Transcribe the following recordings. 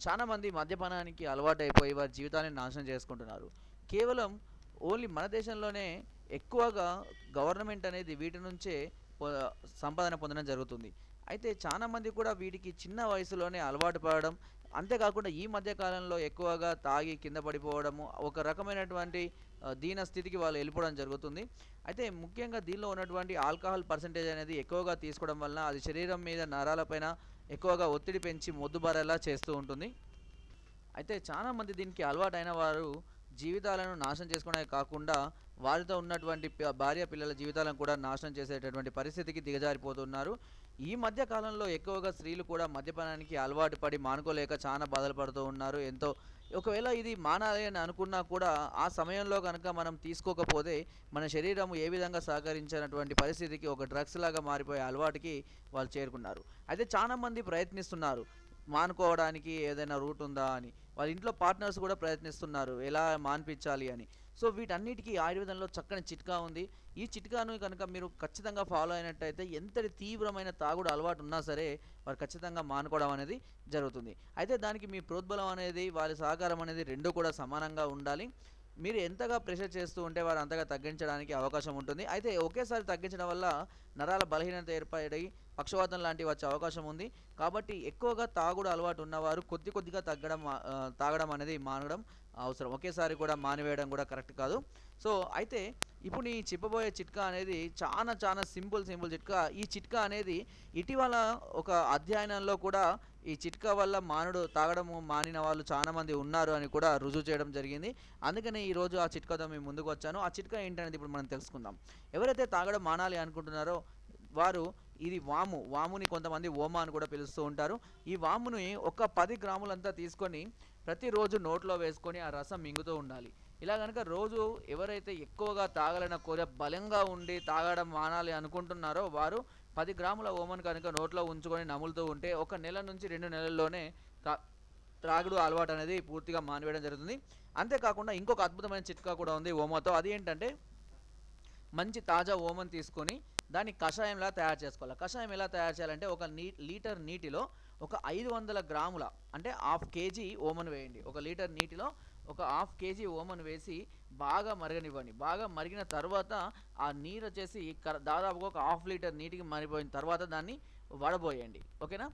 చాలా మంది మద్యపానానికి అలవాటు అయిపోయి వారి జీవితాన్ని నాశనం చేసుకుంటున్నారు. కేవలం ఓన్లీ మన దేశంలోనే ఎక్కువగా గవర్నమెంట్ అనేది వీటి నుంచే సంపాదన పొందడం జరుగుతుంది. అయితే చాలా మంది కూడా వీటికి చిన్న వయసులోనే అలవాటు పడడం అంతేకాకుండా ఈ మధ్య కాలంలో ఎక్కువగా తాగి కింద పడిపోవడము ఒక రకమైనటువంటి దీన స్థితికి వాళ్ళు వెళ్ళిపోవడం జరుగుతుంది. అయితే ముఖ్యంగా దీనిలో ఉన్నటువంటి ఆల్కహాల్ పర్సంటేజ్ అనేది ఎక్కువగా తీసుకోవడం వలన అది శరీరం మీద నరాలపైన ఎక్కువగా ఒత్తిడి పెంచి మొద్దుబారేలా చేస్తూ ఉంటుంది. అయితే చాలా మంది దీనికి అలవాటైన వారు జీవితాలను నాశనం చేసుకోవడమే కాకుండా వారితో ఉన్నటువంటి భార్య పిల్లల జీవితాలను కూడా నాశనం చేసేటటువంటి పరిస్థితికి దిగజారిపోతున్నారు. ఈ మధ్య కాలంలో ఎక్కువగా స్త్రీలు కూడా మద్యపానానికి అలవాటు పడి మానుకోలేక చాలా బాధలు పడుతూ ఉన్నారు. ఎంతో ఒకవేళ ఇది మానాలి అని అనుకున్నా కూడా ఆ సమయంలో కనుక మనం తీసుకోకపోతే మన శరీరం ఏ విధంగా సహకరించినటువంటి పరిస్థితికి ఒక డ్రగ్స్ లాగా మారిపోయే అలవాటుకి వాళ్ళు చేరుకున్నారు. అయితే చాలా మంది ప్రయత్నిస్తున్నారు. మానుకోవడానికి ఏదైనా రూట్ ఉందా అని. వాళ్ళ ఇంట్లో పార్ట్నర్స్ కూడా ప్రయత్నిస్తున్నారు. ఎలా మాన్పించాలి అని. సో వీటన్నిటికీ ఆయుర్వేదంలో చక్కని చిట్కా ఉంది. ఈ చిట్కాను కనుక మీరు ఖచ్చితంగా ఫాలో అయినట్టయితే ఎంతటి తీవ్రమైన తాగుడు అలవాటు ఉన్నా సరే వారు ఖచ్చితంగా మానుకోవడం అనేది జరుగుతుంది. అయితే దానికి మీ ప్రోద్బలం అనేది వారి సహకారం అనేది రెండు కూడా సమానంగా ఉండాలి. మీరు ఎంతగా ప్రెషర్ చేస్తూ ఉంటే వారు అంతగా తగ్గించడానికి అవకాశం ఉంటుంది. అయితే ఒకేసారి తగ్గించడం వల్ల నరాల బలహీనత ఏర్పడి పక్షవాతం లాంటివి వచ్చే అవకాశం ఉంది. కాబట్టి ఎక్కువగా తాగుడు అలవాటు ఉన్నవారు కొద్ది కొద్దిగా తగ్గడం తాగడం అనేది మానడం అవసరం. ఒకేసారి కూడా మానివేయడం కూడా కరెక్ట్ కాదు. సో అయితే ఇప్పుడు నేను చెప్పబోయే చిట్కా అనేది చాలా చాలా సింపుల్ సింపుల్ చిట్కా. ఈ చిట్కా అనేది ఇటీవల ఒక అధ్యయనంలో కూడా ఈ చిట్కా వల్ల మానుడు తాగడము మానిన వాళ్ళు చాలా మంది ఉన్నారు అని కూడా రుజువు చేయడం జరిగింది. అందుకనే ఈరోజు ఆ చిట్కాతో మేము ముందుకు వచ్చాను. ఆ చిట్కా ఏంటనేది ఇప్పుడు మనం తెలుసుకుందాం. ఎవరైతే తాగడం మానాలి అనుకుంటున్నారో వారు ఇది వాము. వాముని కొంతమంది ఓమా అని కూడా పిలుస్తూ ఉంటారు. ఈ వాముని ఒక పది గ్రాములంతా తీసుకొని ప్రతిరోజు నోట్లో వేసుకొని ఆ రసం మింగుతూ ఉండాలి. ఇలా కనుక రోజు ఎవరైతే ఎక్కువగా తాగాలన్న కోర బలంగా ఉండి తాగడం మానాలి అనుకుంటున్నారో వారు పది గ్రాముల ఓమన్ కనుక నోట్లో ఉంచుకొని నములుతూ ఉంటే ఒక నెల నుంచి రెండు నెలల్లోనే త్రాగుడు అలవాటు అనేది పూర్తిగా మానివేయడం జరుగుతుంది. అంతేకాకుండా ఇంకొక అద్భుతమైన చిట్కా కూడా ఉంది ఓమతో. అది ఏంటంటే మంచి తాజా ఓమన్ తీసుకొని దాన్ని కషాయంలా తయారు చేసుకోవాలి. కషాయం ఎలా తయారు చేయాలంటే ఒక నీ లీటర్ నీటిలో ఒక ఐదు వందల గ్రాముల అంటే హాఫ్ కేజీ ఓమన్ వేయండి. ఒక లీటర్ నీటిలో ఒక హాఫ్ కేజీ ఓమన్ వేసి బాగా మరగనివ్వండి. బాగా మరిగిన తర్వాత ఆ నీరు వచ్చేసి దాదాపుగా ఒక హాఫ్ లీటర్ నీటికి మరిపోయిన తర్వాత దాన్ని వడబోయండి. ఓకేనా?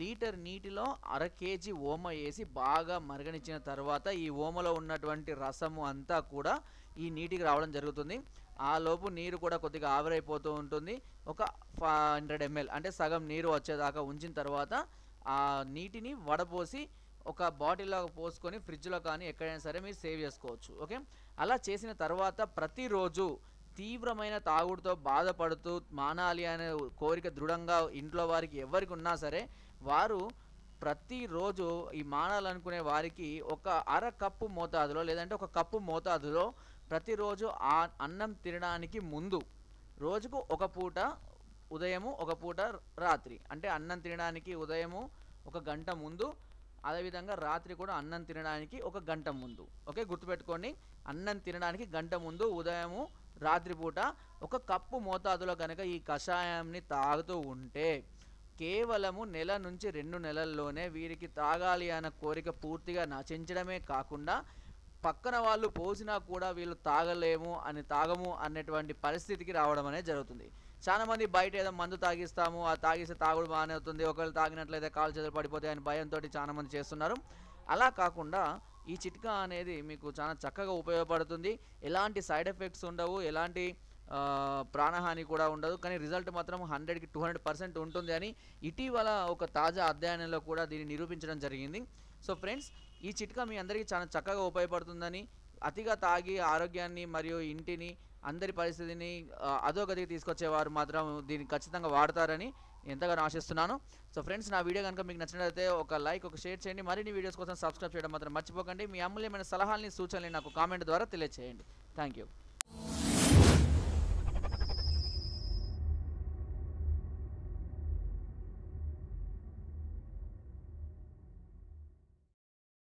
లీటర్ నీటిలో అర కేజీ ఓమ వేసి బాగా మరగనిచ్చిన తర్వాత ఈ ఓమలో ఉన్నటువంటి రసము అంతా కూడా ఈ నీటికి రావడం జరుగుతుంది. ఆ లోపు నీరు కూడా కొద్దిగా ఆవిరైపోతూ ఉంటుంది. ఒక ఫైవ్ హండ్రెడ్ ఎంఎల్ అంటే సగం నీరు వచ్చేదాకా ఉంచిన తర్వాత ఆ నీటిని వడపోసి ఒక బాటిల్లో పోసుకొని ఫ్రిడ్జ్లో కానీ ఎక్కడైనా సరే మీరు సేవ్ చేసుకోవచ్చు. ఓకే? అలా చేసిన తర్వాత ప్రతిరోజు తీవ్రమైన తాగుడుతో బాధపడుతూ మానాలి అనే కోరిక దృఢంగా ఇంట్లో వారికి ఎవరికి ఉన్నా సరే వారు ప్రతిరోజు ఈ మానాలనుకునే వారికి ఒక అర కప్పు మోతాదులో లేదంటే ఒక కప్పు మోతాదులో ప్రతిరోజు ఆ అన్నం తినడానికి ముందు రోజుకు ఒక పూట ఉదయము ఒక పూట రాత్రి. అంటే అన్నం తినడానికి ఉదయము ఒక గంట ముందు అదేవిధంగా రాత్రి కూడా అన్నం తినడానికి ఒక గంట ముందు. ఓకే గుర్తుపెట్టుకోండి. అన్నం తినడానికి గంట ముందు ఉదయము రాత్రిపూట ఒక కప్పు మోతాదులో కనుక ఈ కషాయాన్ని తాగుతూ ఉంటే కేవలము నెల నుంచి రెండు నెలల్లోనే వీరికి తాగాలి అన్న కోరిక పూర్తిగా నశించడమే కాకుండా పక్కన వాళ్ళు పోసినా కూడా వీళ్ళు తాగలేము అని తాగము అన్నటువంటి పరిస్థితికి రావడం అనేది జరుగుతుంది. చాలా మంది బయట ఏదో మందు తాగిస్తాము ఆ తాగిస్తే తాగుడు బాగానే అవుతుంది ఒకవేళ తాగినట్లయితే కాలు చేతులు పడిపోతాయి అని భయంతో చాలా మంది చేస్తున్నారు. అలా కాకుండా ఈ చిట్కా అనేది మీకు చాలా చక్కగా ఉపయోగపడుతుంది. ఎలాంటి సైడ్ ఎఫెక్ట్స్ ఉండవు ఎలాంటి ప్రాణహాని కూడా ఉండదు కానీ రిజల్ట్ మాత్రం హండ్రెడ్కి టూ హండ్రెడ్ పర్సెంట్ ఉంటుంది అని ఇటీవల ఒక తాజా అధ్యయనంలో కూడా దీన్ని నిరూపించడం జరిగింది. సో ఫ్రెండ్స్ ఈ చిట్కా మీ అందరికీ చాలా చక్కగా ఉపయోగపడుతుందని అతిగా తాగి ఆరోగ్యాన్ని మరియు ఇంటిని అందరి పరిస్థితిని అధోగతికి తీసుకొచ్చేవారు మాత్రం దీన్ని ఖచ్చితంగా వాడతారని ఎంతగానో ఆశిస్తున్నాను. సో ఫ్రెండ్స్ నా వీడియో కనుక మీకు నచ్చినట్లయితే ఒక లైక్ ఒక షేర్ చేయండి. మరిన్ని వీడియోస్ కోసం సబ్స్క్రైబ్ చేయడం మాత్రం మర్చిపోకండి. మీ అమూల్యమైన సలహాలని సూచనలు నాకు కామెంట్ ద్వారా తెలియజేయండి థ్యాంక్ యూ